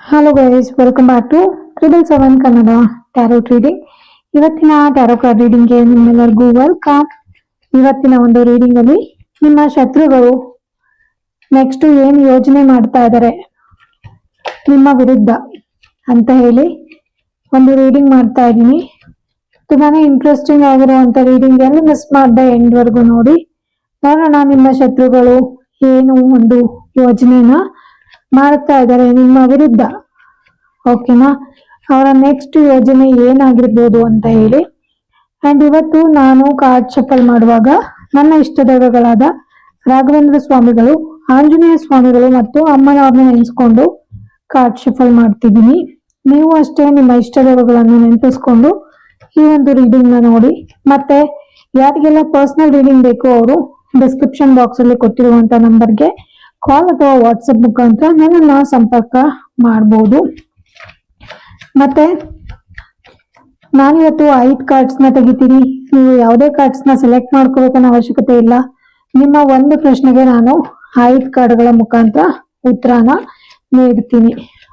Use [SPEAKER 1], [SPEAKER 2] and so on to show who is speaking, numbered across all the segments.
[SPEAKER 1] Hello guys welcome back to triple seven Kannada tarot reading ಇವತ್ತಿನ tarot card ರೀಡಿಂಗ್ಗೆ ನಿಮ್ಮೆಲ್ಲರಿಗೂ welcome ಇವತ್ತಿನ ಒಂದು ರೀಡಿಂಗ್ ಅಲ್ಲಿ ನಿಮ್ಮ ಶತ್ರುಗಳು ನೆಕ್ಸ್ಟ್ ಏನ್ ಯೋಜನೆ ಮಾಡ್ತಾ ಇದ್ದಾರೆ ನಿಮ್ಮ ವಿರುದ್ಧ ಅಂತ ಹೇಳಿ ಒಂದು ರೀಡಿಂಗ್ ಮಾಡ್ತಾ ಇದ್ದೀನಿ. ತುಂಬಾನೇ ಇಂಟ್ರೆಸ್ಟಿಂಗ್ ಆಗಿರುವಂತ ರೀಡಿಂಗ್ ಎಲ್ಲ ಮಿಸ್ ಮಾಡದೆ ಎಂಡ್ ವರ್ಗು ನೋಡಿ. ನೋಡೋಣ ನಿಮ್ಮ ಶತ್ರುಗಳು ಏನು ಒಂದು ಯೋಜನೆನ ಮಾಡ್ತಾ ಇದ್ದಾರೆ ನಿಮ್ಮ ವಿರುದ್ಧ. ಓಕೆನಾ ಅವರ ನೆಕ್ಸ್ಟ್ ಯೋಜನೆ ಏನಾಗಿರ್ಬೋದು ಅಂತ ಹೇಳಿ. ಅಂಡ್ ಇವತ್ತು ನಾನು ಕಾರ್ಡ್ ಶಫಲ್ ಮಾಡುವಾಗ ನನ್ನ ಇಷ್ಟ ದೈವಗಳಾದ ರಾಘವೇಂದ್ರ ಸ್ವಾಮಿಗಳು, ಆಂಜನೇಯ ಸ್ವಾಮಿಗಳು ಮತ್ತು ಅಮ್ಮನವ್ರನ್ನ ನೆನೆಸ್ಕೊಂಡು ಕಾರ್ಡ್ ಶಫಲ್ ಮಾಡ್ತಿದ್ದೀನಿ. ನೀವು ಅಷ್ಟೇ ನಿಮ್ಮ ಇಷ್ಟ ದೈವಗಳನ್ನು ನೆನಪಿಸ್ಕೊಂಡು ಈ ಒಂದು ರೀಡಿಂಗ್ನ ನೋಡಿ. ಮತ್ತೆ ಯಾರಿಗೆಲ್ಲ ಪರ್ಸನಲ್ ರೀಡಿಂಗ್ ಬೇಕು ಅವರು ಡಿಸ್ಕ್ರಿಪ್ಷನ್ ಬಾಕ್ಸ್ ಅಲ್ಲಿ ಕೊಟ್ಟಿರುವಂತ ನಂಬರ್ಗೆ ಕಾಲ್ ಅಥವಾ ವಾಟ್ಸಪ್ ಮುಖಾಂತರ ನನ್ನನ್ನು ಸಂಪರ್ಕ ಮಾಡಬಹುದು ಮತ್ತೆ ನಾನಿವತ್ತು ಐದು ಕಾರ್ಡ್ಸ್ನ ತೆಗಿತೀನಿ. ನೀವು ಯಾವುದೇ ಕಾರ್ಡ್ಸ್ನ ಸೆಲೆಕ್ಟ್ ಮಾಡ್ಕೋಬೇಕನ್ನೋ ಅವಶ್ಯಕತೆ ಇಲ್ಲ. ನಿಮ್ಮ ಒಂದು ಪ್ರಶ್ನೆಗೆ ನಾನು ಐದ್ ಕಾರ್ಡ್ಗಳ ಮುಖಾಂತರ ಉತ್ತರನ ನೀಡ್ತೀನಿ.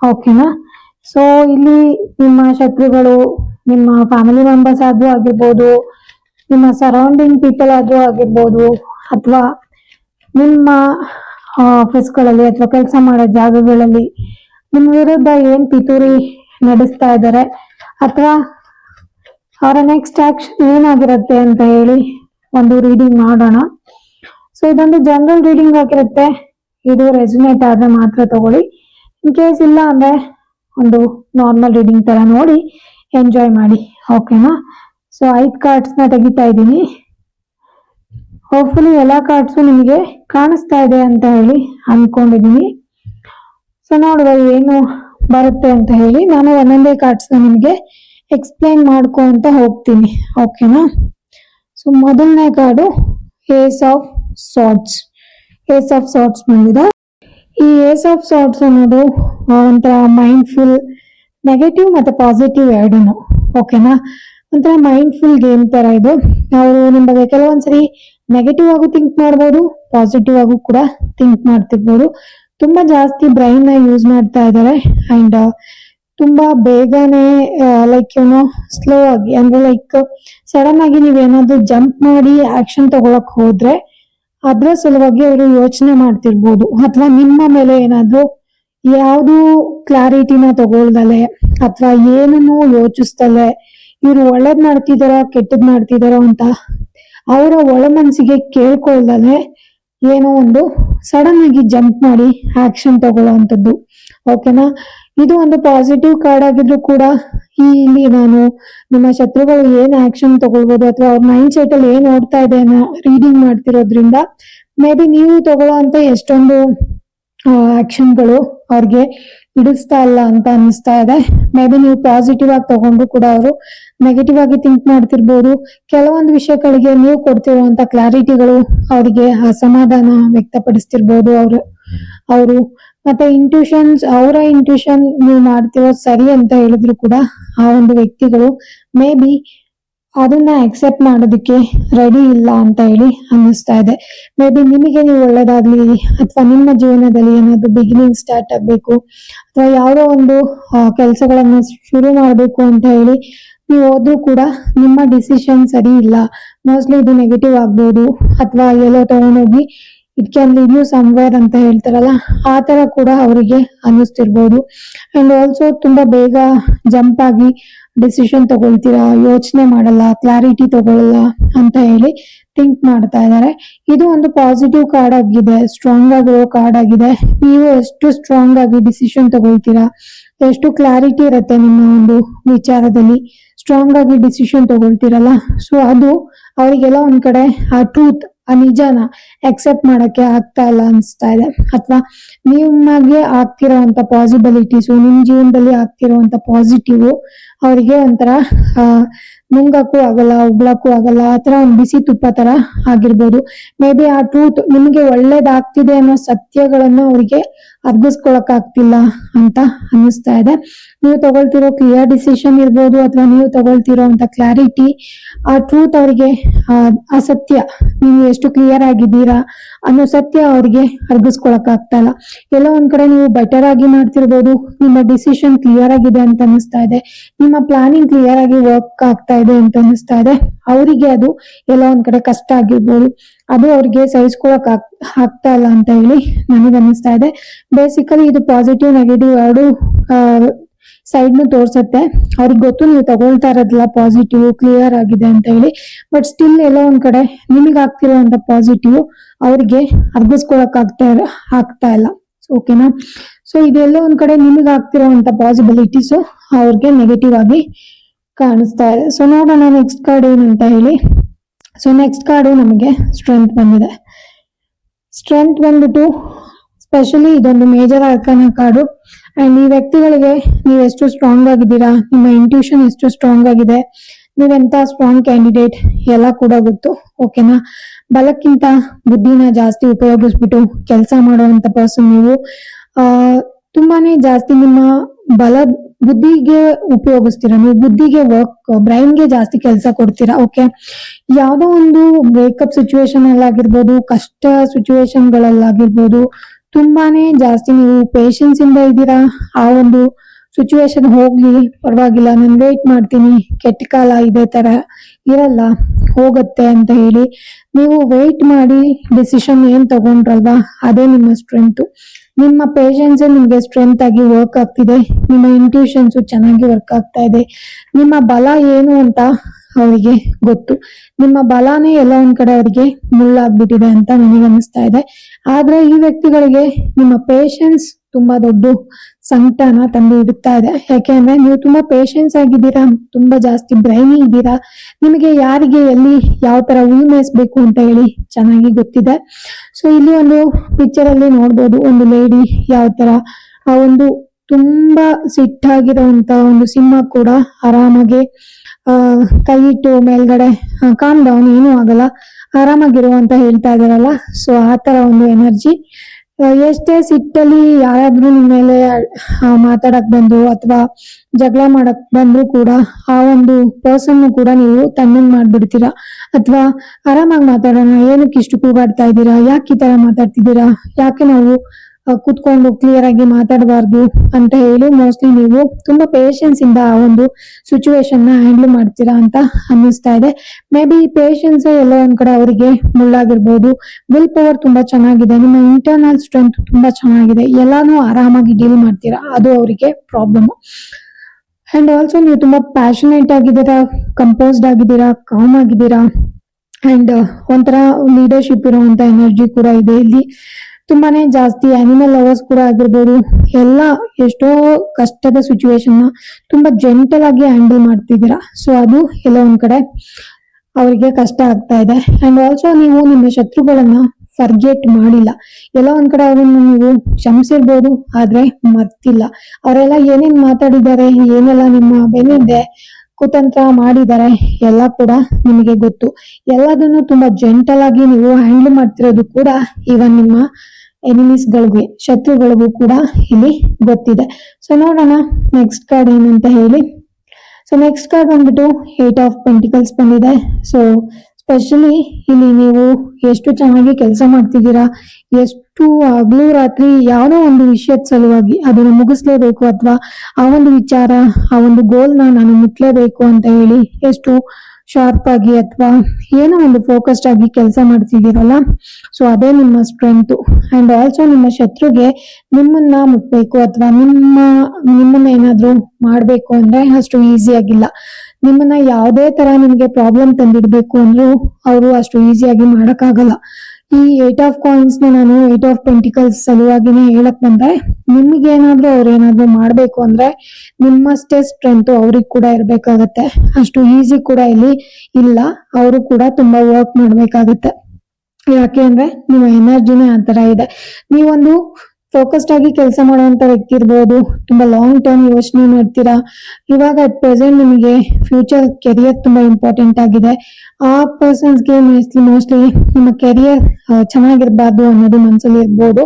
[SPEAKER 1] ಓಕೆನಾ ಸೊ ಇಲ್ಲಿ ನಿಮ್ಮ ಶತ್ರುಗಳು, ನಿಮ್ಮ ಫ್ಯಾಮಿಲಿ ಮೆಂಬರ್ಸ್ ಆದ್ರೂ ಆಗಿರ್ಬೋದು, ನಿಮ್ಮ ಸರೌಂಡಿಂಗ್ ಪೀಪಲ್ ಆದ್ರೂ ಆಗಿರ್ಬೋದು, ಅಥವಾ ನಿಮ್ಮ ಆಫೀಸ್ಗಳಲ್ಲಿ ಅಥವಾ ಕೆಲಸ ಮಾಡೋ ಜಾಗಗಳಲ್ಲಿ ನಿಮ್ಮ ವಿರುದ್ಧ ಏನ್ ಪಿತೂರಿ ನಡೆಸ್ತಾ ಇದ್ದಾರೆ ಅಥವಾ ಅವರ ನೆಕ್ಸ್ಟ್ ಆಕ್ಷನ್ ಏನಾಗಿರುತ್ತೆ ಅಂತ ಹೇಳಿ ಒಂದು ರೀಡಿಂಗ್ ಮಾಡೋಣ. ಸೊ ಇದೊಂದು ಜನರಲ್ ರೀಡಿಂಗ್ ಆಗಿರುತ್ತೆ. ಇದು ರೆಸಿನೇಟ್ ಆದ್ರೆ ಮಾತ್ರ ತಗೊಳ್ಳಿ. ಇನ್ ಕೇಸ್ ಇಲ್ಲ ಅಂದ್ರೆ ಒಂದು ನಾರ್ಮಲ್ ರೀಡಿಂಗ್ ತರ ನೋಡಿ ಎಂಜಾಯ್ ಮಾಡಿ. ಓಕೆನಾ ಸೊ ಐದ್ ಕಾರ್ಡ್ಸ್ನ ತೆಗಿತಾ ಇದ್ದೀನಿ. ಹೋಪ್ಫುಲಿ ಎಲ್ಲಾ ಕಾರ್ಡ್ಸು ನಿಮಗೆ ಕಾಣಿಸ್ತಾ ಇದೆ ಅಂತ ಹೇಳಿ ಅಂದ್ಕೊಂಡಿದ್ದೀನಿ ಸೊ ನೋಡುವ ಏನು ಬರುತ್ತೆ ಅಂತ ಹೇಳಿ ನಾನು ಒಂದೊಂದೇ ಕಾರ್ಡ್ಸ್ನ ನಿಮಗೆ ಎಕ್ಸ್ಪ್ಲೈನ್ ಮಾಡ್ಕೊ ಅಂತ ಹೋಗ್ತೀನಿ ಓಕೆನಾ ಸೊ ಮೊದಲನೇ card ace of spades ace of spades ಬಂದಿದೆ. ಈ ಏಸ್ ಆಫ್ ಸಾಟ್ಸ್ ಅನ್ನೋದು ಒಂಥರ ಮೈಂಡ್ಫುಲ್ ನೆಗೆಟಿವ್ ಮತ್ತೆ ಪಾಸಿಟಿವ್ ಎರಡೂ ಓಕೆನಾ ಒಂಥರ ಮೈಂಡ್ಫುಲ್ ಗೇಮ್ ತರ ಇದು. ನಾವು ನಿಮ್ ಬಗ್ಗೆ ಕೆಲವೊಂದ್ಸರಿ ನೆಗೆಟಿವ್ ಆಗು ಥಿಂಕ್ ಮಾಡ್ಬೋದು ಪಾಸಿಟಿವ್ ಆಗು ಕೂಡ ಥಿಂಕ್ ಮಾಡ್ತಿರ್ಬೋದು. ತುಂಬಾ ಜಾಸ್ತಿ ಬ್ರೈನ್ನ ಯೂಸ್ ಮಾಡ್ತಾ ಇದ್ದಾರೆ ಅಂಡ್ ತುಂಬಾ ಬೇಗನೆ ಲೈಕ್ ಏನೋ ಸ್ಲೋ ಆಗಿ, ಅಂದ್ರೆ ಲೈಕ್ ಸಡನ್ ಆಗಿ ನೀವೇನಾದ್ರೂ ಜಂಪ್ ಮಾಡಿ ಆಕ್ಷನ್ ತಗೊಳಕ್ ಹೋದ್ರೆ, ಅದ್ರ ಸಲುವಾಗಿ ಅವರು ಯೋಚನೆ ಮಾಡ್ತಿರ್ಬೋದು. ಅಥವಾ ನಿಮ್ಮ ಮೇಲೆ ಏನಾದ್ರೂ ಯಾವ್ದು ಕ್ಲಾರಿಟಿನ ತಗೊಳ್ದಲೆ, ಅಥವಾ ಏನನ್ನು ಯೋಚಿಸ್ದಲೆ, ಇವ್ರು ಒಳ್ಳೇದ್ ಮಾಡ್ತಿದಾರ ಕೆಟ್ಟದ್ ಮಾಡ್ತಿದಾರ ಅಂತ ಅವರ ಒಳ ಮನಸ್ಸಿಗೆ ಕೇಳ್ಕೊಳ್ದಲೆ ಏನೋ ಒಂದು ಸಡನ್ ಆಗಿ ಜಂಪ್ ಮಾಡಿ ಆಕ್ಷನ್ ತಗೊಳ್ಳೋವಂಥದ್ದು. ಓಕೆನಾ ಇದು ಒಂದು ಪಾಸಿಟಿವ್ ಕಾರ್ಡ್ ಆಗಿದ್ರು ಕೂಡ ಇಲ್ಲಿ ನಾನು ನಿಮ್ಮ ಶತ್ರುಗಳು ಏನ್ ಆಕ್ಷನ್ ತಗೊಳ್ಬೋದು ಅಥವಾ ಅವ್ರ ಮೈಂಡ್ ಸೆಟ್ ಅಲ್ಲಿ ಏನ್ ಓಡ್ತಾ ಇದೆ ರೀಡಿಂಗ್ ಮಾಡ್ತಿರೋದ್ರಿಂದ ಮೇ ಬಿ ನೀವು ತಗೊಳ್ಳೋ ಅಂತ ಎಷ್ಟೊಂದು ಆಕ್ಷನ್ಗಳು ಅವ್ರಿಗೆ ಹಿಡಿಸ್ತಾ ಇಲ್ಲ ಅಂತ ಅನಿಸ್ತಾ ಇದೆ. ಮೇ ಬಿ ನೀವು ಪಾಸಿಟಿವ್ ಆಗಿ ತಗೊಂಡ್ರು ಕೂಡ ಅವರು ನೆಗೆಟಿವ್ ಆಗಿ ಥಿಂಕ್ ಮಾಡ್ತಿರ್ಬೋದು. ಕೆಲವೊಂದು ವಿಷಯಗಳಿಗೆ ನೀವು ಕೊಡ್ತಿರುವಂತ ಕ್ಲಾರಿಟಿಗಳು ಅವರಿಗೆ ಅಸಮಾಧಾನ ವ್ಯಕ್ತಪಡಿಸ್ತಿರ್ಬೋದು ಅವರು. ಅವರು ಮತ್ತೆ ಇಂಟ್ಯೂಷನ್ಸ್ ಅವರ ಇಂಟ್ಯೂಷನ್ ನೀವು ಮಾಡ್ತಿರೋ ಸರಿ ಅಂತ ಹೇಳಿದ್ರು ಕೂಡ ಆ ಒಂದು ವ್ಯಕ್ತಿಗಳು ಮೇ ಬಿ ಅದನ್ನ ಅಕ್ಸೆಪ್ಟ್ ಮಾಡೋದಕ್ಕೆ ರೆಡಿ ಇಲ್ಲ ಅಂತ ಹೇಳಿ ಅನ್ನಿಸ್ತಾ ಇದೆ. ಮೇ ಬಿ ನಿಮಗೆ ನೀವು ಒಳ್ಳೇದಾಗ್ಲಿ, ಅಥವಾ ನಿಮ್ಮ ಜೀವನದಲ್ಲಿ ಏನಾದ್ರು ಬಿಗಿನಿಂಗ್ ಸ್ಟಾರ್ಟ್ ಆಗ್ಬೇಕು, ಅಥವಾ ಯಾವುದೋ ಒಂದು ಕೆಲಸಗಳನ್ನ ಶುರು ಮಾಡಬೇಕು ಅಂತ ಹೇಳಿ ನೀವು ಹೋದ್ರೂ ಕೂಡ ನಿಮ್ಮ ಡಿಸಿಷನ್ ಸರಿ ಇಲ್ಲ. ಮೋಸ್ಟ್ಲಿ ಇದು ನೆಗೆಟಿವ್ ಆಗ್ಬೋದು, ಅಥವಾ ಎಲ್ಲೋ ತಗೊಂಡೋಗಿ it can lead you somewhere ಅಂತ ಹೇಳ್ತಾರಲ್ಲ, ಆ ತರ ಕೂಡ ಅವರಿಗೆ ಅನ್ನಿಸ್ತಿರ್ಬೋದು. ಅಂಡ್ ಆಲ್ಸೋ ತುಂಬಾ ಬೇಗ ಜಂಪ್ ಆಗಿ ಡಿಸಿಷನ್ ತಗೊಳ್ತೀರಾ, ಯೋಚನೆ ಮಾಡಲ್ಲ ಕ್ಲಾರಿಟಿ ತಗೊಳ್ಳಲ್ಲ ಅಂತ ಹೇಳಿ ಥಿಂಕ್ ಮಾಡ್ತಾ ಇದ್ದಾರೆ. ಇದು ಒಂದು ಪಾಸಿಟಿವ್ ಕಾರ್ಡ್ ಆಗಿದೆ ಸ್ಟ್ರಾಂಗ್ ಆಗಿರೋ ಕಾರ್ಡ್ ಆಗಿದೆ. ನೀವು ಎಷ್ಟು ಸ್ಟ್ರಾಂಗ್ ಆಗಿ ಡಿಸಿಷನ್ ತಗೊಳ್ತೀರಾ, ಎಷ್ಟು ಕ್ಲಾರಿಟಿ ಇರುತ್ತೆ ನಿಮ್ಮ ಒಂದು ವಿಚಾರದಲ್ಲಿ ಸ್ಟ್ರಾಂಗ್ ಆಗಿ ಡಿಸಿಷನ್ ತಗೊಳ್ತೀರಲ್ಲ ಸೊ ಅದು ಅವರಿಗೆಲ್ಲ ಒಂದ್ ಕಡೆ ಆ ಟ್ರೂತ್ ಆ ನಿಜಾನ ಅಕ್ಸೆಪ್ಟ್ ಮಾಡಕ್ಕೆ ಆಗ್ತಾ ಇಲ್ಲ ಅನಿಸ್ತಾ ಇದೆ. ಅಥವಾ ನಿಮಗೆ ಆಗ್ತಿರೋಂತ ಪಾಸಿಬಿಲಿಟೀಸು ನಿಮ್ ಜೀವನದಲ್ಲಿ ಆಗ್ತಿರೋಂತ ಪಾಸಿಟಿವ್ ಅವರಿಗೆ ಒಂಥರ ನುಂಗಕ್ಕೂ ಆಗಲ್ಲ ಉಗ್ಳಕ್ಕೂ ಆಗಲ್ಲ, ಆ ತರ ಒಂದ್ ಬಿಸಿ ತುಪ್ಪ ತರ ಆಗಿರ್ಬೋದು. ಮೇ ಬಿ ಆ ಟ್ರೂತ್ ನಿಮ್ಗೆ ಒಳ್ಳೇದಾಗ್ತಿದೆ ಅನ್ನೋ ಸತ್ಯಗಳನ್ನ ಅವರಿಗೆ ಅರ್ಗಿಸ್ಕೊಳಕ್ ಆಗ್ತಿಲ್ಲ ಅಂತ ಅನ್ನಿಸ್ತಾ ಇದೆ. ನೀವು ತಗೊಳ್ತಿರೋ ಕ್ಲಿಯರ್ ಡಿಸಿಷನ್ ಇರ್ಬೋದು ಅಥವಾ ನೀವು ತಗೊಳ್ತಿರೋ ಅಂತ ಕ್ಲಾರಿಟಿ ಆ ಟ್ರೂತ್ ಅವರಿಗೆ, ಆ ಸತ್ಯ ನೀವು ಎಷ್ಟು ಕ್ಲಿಯರ್ ಆಗಿದ್ದೀರಾ ಅನ್ನೋ ಸತ್ಯ ಅವರಿಗೆ ಅರ್ಗಿಸ್ಕೊಳಕ್ ಆಗ್ತಾ ಇಲ್ಲ. ಎಲ್ಲೋ ಒಂದ್ ಕಡೆ ನೀವು ಬೆಟರ್ ಆಗಿ ಮಾಡ್ತಿರ್ಬೋದು, ನಿಮ್ಮ ಡಿಸಿಷನ್ ಕ್ಲಿಯರ್ ಆಗಿದೆ ಅಂತ ಅನಿಸ್ತಾ ಇದೆ. ನಿಮ್ಮ ಪ್ಲಾನಿಂಗ್ ಕ್ಲಿಯರ್ ಆಗಿ ವರ್ಕ್ ಆಗ್ತಾ ಇದೆ ಅಂತ ಅನಿಸ್ತಾ ಇದೆ. ಅವರಿಗೆ ಅದು ಎಲ್ಲೋ ಒಂದ್ ಕಡೆ ಕಷ್ಟ ಆಗಿರ್ಬೋದು. ಅದು ಅವ್ರಿಗೆ ಸಹಿಸ್ಕೊಳಕ್ ಆಗ್, ಆಗ್ತಾ ಇಲ್ಲ ಅಂತ ಹೇಳಿ ನನಗೆ ಅನಿಸ್ತಾ ಇದೆ. ಬೇಸಿಕಲಿ ಇದು ಪಾಸಿಟಿವ್ ನೆಗೆಟಿವ್ ಎರಡು ಸೈಡ್ನು ತೋರ್ಸತ್ತೆ. ಅವ್ರಿಗೆ ಗೊತ್ತು ನೀವು ತಗೊಳ್ತಾ ಇರೋದಿಲ್ಲ ಪಾಸಿಟಿವ್ ಕ್ಲಿಯರ್ ಆಗಿದೆ ಅಂತ ಹೇಳಿ. ಬಟ್ ಸ್ಟಿಲ್ ಎಲ್ಲೋ ಒಂದ್ ಕಡೆ ನಿಮಗೆ ಆಗ್ತಿರುವಂತ ಪಾಸಿಟಿವ್ ಅವ್ರಿಗೆ ಅರ್ಗಿಸ್ಕೊಳಕ್ ಆಗ್ತಾ ಇರ- ಆಗ್ತಾ ಇಲ್ಲ. ಓಕೆನಾ ಸೊ ಇದೆಲ್ಲೋ ಒಂದ್ ಕಡೆ ನಿಮಗೆ ಆಗ್ತಿರೋಂತ ಪಾಸಿಬಿಲಿಟೀಸ್ ಅವ್ರಿಗೆ ನೆಗೆಟಿವ್ ಆಗಿ ಕಾಣಿಸ್ತಾ ಇದೆ. ಸೊ ನೋಡೋಣ ನೆಕ್ಸ್ಟ್ ಕಾರ್ಡ್ ಏನಂತ ಹೇಳಿ. ಸೊ ನೆಕ್ಸ್ಟ್ ಕಾರ್ಡು ನಮಗೆ ಸ್ಟ್ರೆಂತ್ ಬಂದಿದೆ. ಸ್ಟ್ರೆಂತ್ ಬಂದ್ಬಿಟ್ಟು ಸ್ಪೆಷಲಿ ಇದೊಂದು ಮೇಜರ್ ಅರ್ಕನ ಕಾರ್ಡು ಅಂಡ್ ಈ ವ್ಯಕ್ತಿಗಳಿಗೆ ನೀವು ಎಷ್ಟು ಸ್ಟ್ರಾಂಗ್ ಆಗಿದ್ದೀರಾ, ನಿಮ್ಮ ಇಂಟ್ಯೂಷನ್ ಎಷ್ಟು ಸ್ಟ್ರಾಂಗ್ ಆಗಿದೆ ನೀವೆಂತ ಸ್ಟ್ರಾಂಗ್ ಕ್ಯಾಂಡಿಡೇಟ್ ಎಲ್ಲ ಕೂಡ ಗೊತ್ತು ಓಕೆನಾ ಬಲಕ್ಕಿಂತ ಬುದ್ಧಿನ ಜಾಸ್ತಿ ಉಪಯೋಗಿಸ್ಬಿಟ್ಟು ಕೆಲಸ ಮಾಡುವಂತ ಪರ್ಸನ್ ನೀವು. ತುಂಬಾ ತುಂಬಾನೇ ಜಾಸ್ತಿ ನಿಮ್ಮ ಬಲ ಬುದ್ಧಿಗೆ ಉಪಯೋಗಿಸ್ತೀರಾ? ನೀವು ಬುದ್ಧಿಗೆ ವರ್ಕ್ ಬ್ರೈನ್ಗೆ ಜಾಸ್ತಿ ಕೆಲಸ ಕೊಡ್ತೀರಾ? ಓಕೆ ಯಾವ್ದೋ ಒಂದು ಬ್ರೇಕಪ್ ಸಿಚುವೇಶನ್ ಅಲ್ಲಾಗಿರ್ಬೋದು, ಕಷ್ಟ ಸಿಚುವೇಶನ್ ಗಳಲ್ಲಾಗಿರ್ಬೋದು ತುಂಬಾನೇ ಜಾಸ್ತಿ ನೀವು ಪೇಶನ್ಸ್ ಇಂದ ಇದ್ದೀರಾ? ಆ ಒಂದು ಸಿಚುವೇಶನ್ ಹೋಗ್ಲಿ, ಪರವಾಗಿಲ್ಲ, ನಾನು ವೇಟ್ ಮಾಡ್ತೀನಿ, ಕೆಟ್ಟ ಕಾಲ ಇದೇ ತರ ಇರಲ್ಲ, ಹೋಗತ್ತೆ ಅಂತ ಹೇಳಿ, ನೀವು ವೇಟ್ ಮಾಡಿ ಡಿಸಿಷನ್ ಏನ್ ತಗೊಂಡ್ರಲ್ವಾ? ಅದೇ ನಿಮ್ಮ ಸ್ಟ್ರೆಂತ್ ನಿಮ್ಮ ಪೇಷನ್ಸ್ ನಿಮ್ಗೆ ಸ್ಟ್ರೆಂತ್ ಆಗಿ ವರ್ಕ್ ಆಗ್ತಿದೆ. ನಿಮ್ಮ ಇಂಟ್ಯೂಷನ್ಸ್ ಚೆನ್ನಾಗಿ ವರ್ಕ್ ಆಗ್ತಾ ಇದೆ. ನಿಮ್ಮ ಬಲ ಏನು ಅಂತ ಅವರಿಗೆ ಗೊತ್ತು. ನಿಮ್ಮ ಬಲಾನೇ ಎಲ್ಲ ಒಂದ್ ಕಡೆ ಅವರಿಗೆ ಮುಳ್ಳಾಗ್ಬಿಟ್ಟಿದೆ ಅಂತ ನನಗೆ ಅನಿಸ್ತಾ ಇದೆ. ಆದ್ರೆ ಈ ವ್ಯಕ್ತಿಗಳಿಗೆ ನಿಮ್ಮ ಪೇಷನ್ಸ್ ತುಂಬಾ ದೊಡ್ಡ ಸಂಕಟನ ತಂದು ಇಡುತ್ತಾ ಇದೆ. ಯಾಕೆಂದ್ರೆ ನೀವು ತುಂಬಾ ಪೇಷನ್ಸ್ ಆಗಿದ್ದೀರಾ, ತುಂಬಾ ಜಾಸ್ತಿ ಬ್ರೈನಿ ಇದ್ದೀರಾ. ನಿಮಗೆ ಯಾರಿಗೆ ಎಲ್ಲಿ ಯಾವ ತರ ಮೇಯಿಸ್ಬೇಕು ಅಂತ ಹೇಳಿ ಚೆನ್ನಾಗಿ ಗೊತ್ತಿದೆ. ಸೊ ಇಲ್ಲಿ ಒಂದು ಪಿಕ್ಚರ್ ಅಲ್ಲಿ ನೋಡ್ಬೋದು, ಒಂದು ಲೇಡಿ ಯಾವ ತರ, ಆ ಒಂದು ತುಂಬಾ ಸಿಟ್ಟಾಗಿರುವಂತ ಒಂದು ಸಿಂಹ ಕೂಡ ಆರಾಮಾಗಿ, ಆ ಕೈ ಇಟ್ಟು ಮೇಲ್ಗಡೆ ಕಾಮ್ ಡೌನ್ ಏನೂ ಆಗಲ್ಲ, ಆರಾಮಾಗಿರು ಅಂತ ಹೇಳ್ತಾ ಇದಾರಲ್ಲ ಸೊ ಆ ತರ ಒಂದು ಎನರ್ಜಿ ಎಷ್ಟೇ ಸಿಟ್ಟಲ್ಲಿ ಯಾರಾದ್ರೂ ನಿಮ್ಮ ಮೇಲೆ ಮಾತಾಡಕ್ ಬಂದ್ರು ಅಥವಾ ಜಗಳ ಮಾಡಕ್ ಬಂದ್ರು ಕೂಡ ಆ ಒಂದು ಪರ್ಸನ್ ಕೂಡ ನೀವು ತಣ್ಣಗ್ ಮಾಡ್ಬಿಡ್ತೀರಾ? ಅಥವಾ ಆರಾಮಾಗಿ ಮಾತಾಡೋಣ, ಏನಕ್ಕೆ ಇಷ್ಟು ಕೂಗಾಡ್ತಾ ಇದ್ದೀರಾ? ಯಾಕೆ ಈ ತರ ಮಾತಾಡ್ತಿದ್ದೀರಾ? ಯಾಕೆ ನಾವು ಕುತ್ಕೊಂಡು ಕ್ಲಿಯರ್ ಆಗಿ ಮಾತಾಡಬಾರ್ದು ಅಂತ ಹೇಳಿ ಮೋಸ್ಟ್ಲಿ ನೀವು ತುಂಬಾ ಪೇಷನ್ಸ್ ಇಂದ ಆ ಒಂದು ಸಿಚುವೇಶನ್ನ ಹ್ಯಾಂಡಲ್ ಮಾಡ್ತೀರಾ ಅಂತ ಅನ್ನಿಸ್ತಾ ಇದೆ. ಮೇ ಬಿ ಪೇಷನ್ಸ್ ಎಲ್ಲೋ ಒಂದ್ ಕಡೆ ಅವರಿಗೆ ಮುಳ್ಳಾಗಿರ್ಬೋದು. ವಿಲ್ ಪವರ್ ತುಂಬಾ ಚೆನ್ನಾಗಿದೆ. ನಿಮ್ಮ ಇಂಟರ್ನಲ್ ಸ್ಟ್ರೆಂತ್ ತುಂಬಾ ಚೆನ್ನಾಗಿದೆ. ಎಲ್ಲಾನು ಆರಾಮಾಗಿ ಡೀಲ್ ಮಾಡ್ತೀರಾ? ಅದು ಅವರಿಗೆ ಪ್ರಾಬ್ಲಮ್ ಅಂಡ್ ಆಲ್ಸೋ ನೀವು ತುಂಬಾ ಪ್ಯಾಷನೇಟ್ ಆಗಿದ್ದೀರಾ ಕಂಪೋಸ್ಡ್ ಆಗಿದ್ದೀರಾ ಕಾಮ್ ಆಗಿದ್ದೀರಾ? ಅಂಡ್ ಒಂಥರ ಲೀಡರ್ಶಿಪ್ ಇರುವಂತ ಎನರ್ಜಿ ಕೂಡ ಇದೆ ಇಲ್ಲಿ. ತುಂಬಾನೇ ಜಾಸ್ತಿ ಅನಿಮಲ್ ಲವರ್ಸ್ ಕೂಡ ಆಗಿರ್ಬೋದು, ಎಲ್ಲ ಎಷ್ಟೋ ಕಷ್ಟದ ಸಿಚುವೇಶನ್ನ ತುಂಬಾ ಜೆಂಟಲ್ ಆಗಿ ಹ್ಯಾಂಡಲ್ ಮಾಡ್ತಿದ್ದೀರಾ. ಸೊ ಅದು ಎಲ್ಲ ಒಂದ್ ಕಡೆ ಅವರಿಗೆ ಕಷ್ಟ ಆಗ್ತಾ ಇದೆ. ಅಂಡ್ ಆಲ್ಸೋ ನೀವು ನಿಮ್ಮ ಶತ್ರುಗಳನ್ನ ಫರ್ಗೆಟ್ ಮಾಡಿಲ್ಲ. ಎಲ್ಲ ಒಂದ್ ಕಡೆ ಅವರನ್ನು ನೀವು ಕ್ಷಮಿಸಿರ್ಬೋದು, ಆದ್ರೆ ಮರ್ತಿಲ್ಲ. ಅವರೆಲ್ಲ ಏನೇನ್ ಮಾತಾಡಿದ್ದಾರೆ, ಏನೆಲ್ಲ ನಿಮ್ಮ ಬೆನ್ನಿದೆ ಕುತಂತ್ರ ಮಾಡಿದ್ದಾರೆ, ಎಲ್ಲ ಕೂಡ ನಿಮಗೆ ಗೊತ್ತು. ಎಲ್ಲದನ್ನು ತುಂಬಾ ಜೆಂಟಲ್ ಆಗಿ ನೀವು ಹ್ಯಾಂಡಲ್ ಮಾಡ್ತಿರೋದು ಕೂಡ ಇವನ್ ನಿಮ್ಮ ಎನಿಮೀಸ್ ಗಳಿಗೂ ಶತ್ರುಗಳಿಗೂ ಕೂಡ ಇಲ್ಲಿ ಗೊತ್ತಿದೆ. ಸೊ ನೋಡೋಣ ನೆಕ್ಸ್ಟ್ ಕಾರ್ಡ್ ಏನಂತ ಹೇಳಿ. ಸೊ ನೆಕ್ಸ್ಟ್ ಕಾರ್ಡ್ ಬಂದ್ಬಿಟ್ಟು ಏಟ್ ಆಫ್ ಪೆಂಟಿಕಲ್ಸ್ ಬಂದಿದೆ. ಸೊ ಸ್ಪೆಷಲಿ ಇಲ್ಲಿ ನೀವು ಎಷ್ಟು ಚೆನ್ನಾಗಿ ಕೆಲಸ ಮಾಡ್ತಿದ್ದೀರಾ, ಎಷ್ಟು ಹಗಲು ರಾತ್ರಿ ಯಾವುದೋ ಒಂದು ವಿಷಯದ ಸಲುವಾಗಿ ಅದನ್ನು ಮುಗಿಸ್ಲೇಬೇಕು ಅಥವಾ ಆ ಒಂದು ವಿಚಾರ, ಆ ಒಂದು ಗೋಲ್ನ ನಾನು ಮುಟ್ಲೇಬೇಕು ಅಂತ ಹೇಳಿ ಎಷ್ಟು ಶಾರ್ಪ್ ಆಗಿ ಅಥವಾ ಏನೋ ಒಂದು ಫೋಕಸ್ಡ್ ಆಗಿ ಕೆಲಸ ಮಾಡ್ತಿದ್ದೀರಲ್ಲ ಸೊ ಅದೇ ನಿಮ್ಮ ಸ್ಟ್ರೆಂತ್ ಅಂಡ್ ಆಲ್ಸೋ ನಿಮ್ಮ ಶತ್ರುಗೆ ನಿಮ್ಮನ್ನ ಮುಟ್ಬೇಕು ಅಥವಾ ನಿಮ್ಮ, ನಿಮ್ಮನ್ನ ಏನಾದ್ರೂ ಮಾಡ್ಬೇಕು ಅಂದ್ರೆ ಅಷ್ಟು ಈಸಿ ಆಗಿಲ್ಲ. ನಿಮ್ಮನ್ನ ಯಾವುದೇ ತರ ನಿಮ್ಗೆ ಪ್ರಾಬ್ಲಮ್ ತಂದಿಡ್ಬೇಕು ಅಂದ್ರೂ ಅವರು ಅಷ್ಟು ಈಸಿಯಾಗಿ ಮಾಡಕ್ಕಾಗಲ್ಲ. ಈ ಏಟ್ ಆಫ್ ಕಾಯಿನ್ಸ್ನ ನಾನು ಏಟ್ ಆಫ್ ಪೆಂಟಿಕಲ್ಸ್ ಸಲುವಾಗಿನೇ ಹೇಳಕ್ ಬಂದ್ರೆ ನಿಮ್ಗೆ ಏನಾದ್ರೂ ಅವ್ರು ಏನಾದ್ರು ಮಾಡ್ಬೇಕು ಅಂದ್ರೆ ನಿಮ್ಮಷ್ಟೇ ಸ್ಟ್ರೆಂತ್ ಅವ್ರಿಗೆ ಕೂಡ ಇರ್ಬೇಕಾಗತ್ತೆ. ಅಷ್ಟು ಈಸಿ ಕೂಡ ಇಲ್ಲಿ ಇಲ್ಲ. ಅವರು ಕೂಡ ತುಂಬಾ ವರ್ಕ್ ಮಾಡ್ಬೇಕಾಗತ್ತೆ. ಯಾಕೆ ಅಂದ್ರೆ ನಿಮ್ಮ ಎನರ್ಜಿನೇ ಆ ತರ ಇದೆ. ನೀವೊಂದು ಫೋಕಸ್ಡ್ ಆಗಿ ಕೆಲಸ ಮಾಡುವಂತ ವ್ಯಕ್ತಿ ಇರ್ಬೋದು, ತುಂಬಾ ಲಾಂಗ್ ಟರ್ಮ್ ಯೋಚನೆ ಮಾಡ್ತೀರಾ, ಇವಾಗ ಅಟ್ ಪ್ರೆಸೆಂಟ್ ನಿಮಗೆ ಫ್ಯೂಚರ್ ಕೆರಿಯರ್ ತುಂಬಾ ಇಂಪಾರ್ಟೆಂಟ್ ಆಗಿದೆ. ಆ ಪರ್ಸನ್ಸ್ಗೆ ಮೋಸ್ಟ್ಲಿ ಮೋಸ್ಟ್ಲಿ ನಿಮ್ಮ ಕೆರಿಯರ್ ಚೆನ್ನಾಗಿರ್ಬಾರ್ದು ಅನ್ನೋದು ಮನಸ್ಸಲ್ಲಿ ಇರ್ಬೋದು.